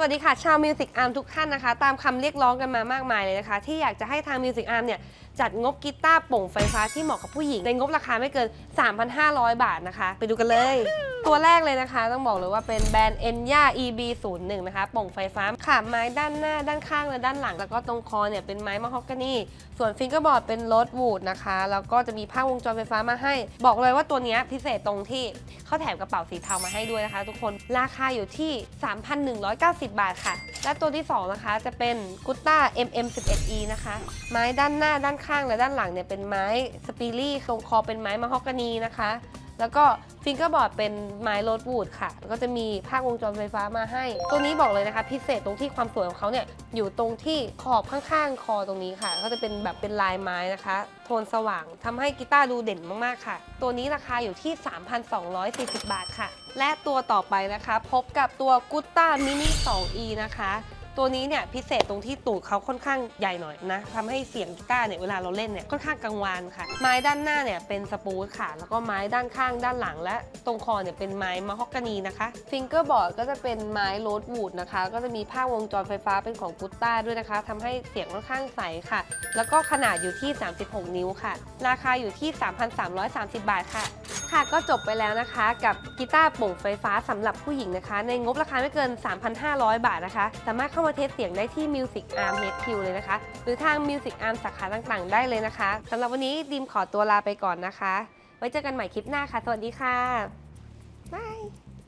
สวัสดีค่ะชาวมิวสิกอาร์มทุกท่านนะคะ ตามคำเรียกร้องกันมามากมายเลยนะคะ ที่อยากจะให้ทางมิวสิกอาร์มเนี่ย จัดงบกีตาร์โป่งไฟฟ้าที่เหมาะกับผู้หญิง ในงบราคาไม่เกิน 3,500 บาทนะคะ ไปดูกันเลย ตัวแรกเลยนะคะ ต้องบอกเลยว่าเป็นแบรนด์ Enya EB01 นะคะโป่งไฟฟ้าขาไม้ด้านหน้าด้านข้างและด้านหลัง แล้วก็ตรงคอเนี่ยเป็นไม้มะฮอกกานีส่วนฟิงเกอร์บอร์ดเป็นโรสวูดนะคะ แล้วก็จะมีผ้าวงจรไฟฟ้ามาให้ บอกเลยว่าตัวนี้พิเศษตรงที่เขาแถมกระเป๋าสีเทามาให้ด้วยนะคะ ทุกคนราคาอยู่ที่ 3,190 บาทค่ะ และตัวที่ 2 นะคะ จะเป็นกุตต้า MM11E นะคะ ไม้ด้านหน้าด้านข้างและด้านหลังเนี่ยเป็นไม้สปีรี่ตรงคอเป็นไม้มะฮอกกานีนะคะ แล้วก็ ฟิงเกอร์บอร์ดเป็นไม้โรสวูดค่ะ แล้วก็จะมีภาควงจรไฟฟ้ามาให้ ตัวนี้บอกเลยนะคะ พิเศษตรงที่ความสวยของเขาเนี่ยอยู่ตรงที่ขอบข้างๆ คอตรงนี้ค่ะ ก็จะเป็นแบบเป็นลายไม้นะคะ โทนสว่างทำให้กีตาร์ดูเด่นมากๆค่ะ ตัวนี้ราคาอยู่ที่ 3,240 บาทค่ะ และตัวต่อไปนะคะ พบกับตัวกุตต้ามินิ 2E นะคะตัวนี้เนี่ยพิเศษตรงที่ตูดเขาค่อนข้างใหญ่หน่อยนะทำให้เสียงกีตาร์เนี่ยเวลาเราเล่นเนี่ยค่อนข้างกังวานค่ะ ไม้ด้านหน้าเนี่ยเป็นสปูตค่ะ แล้วก็ไม้ด้านข้างด้านหลังและตรงคอเนี่ยเป็นไม้มะฮอกกานีนะคะ ฟิงเกอร์บอร์ดก็จะเป็นไม้โรสวูดนะคะ ก็จะมีผ้าวงจรไฟฟ้าเป็นของกุตต้าด้วยนะคะทำให้เสียงค่อนข้างใสค่ะ แล้วก็ขนาดอยู่ที่ 36 นิ้วค่ะ ราคาอยู่ที่ 3,330 บาทค่ะ ค่ะก็จบไปแล้วนะคะ กับกีตาร์โป่งไฟฟ้าสำหรับผู้หญิงนะคะ ในงบราคาไม่เกิน 3,500 บาทนะคะ สามารถเข้ามาเทสเสียงได้ที่ Music Arm HQ เลยนะคะ หรือทาง Music Arm สาขาต่างๆ ได้เลยนะคะสำหรับวันนี้ดิมขอตัวลาไปก่อนนะคะ ไว้เจอกันใหม่คลิปหน้าค่ะ สวัสดีค่ะบาย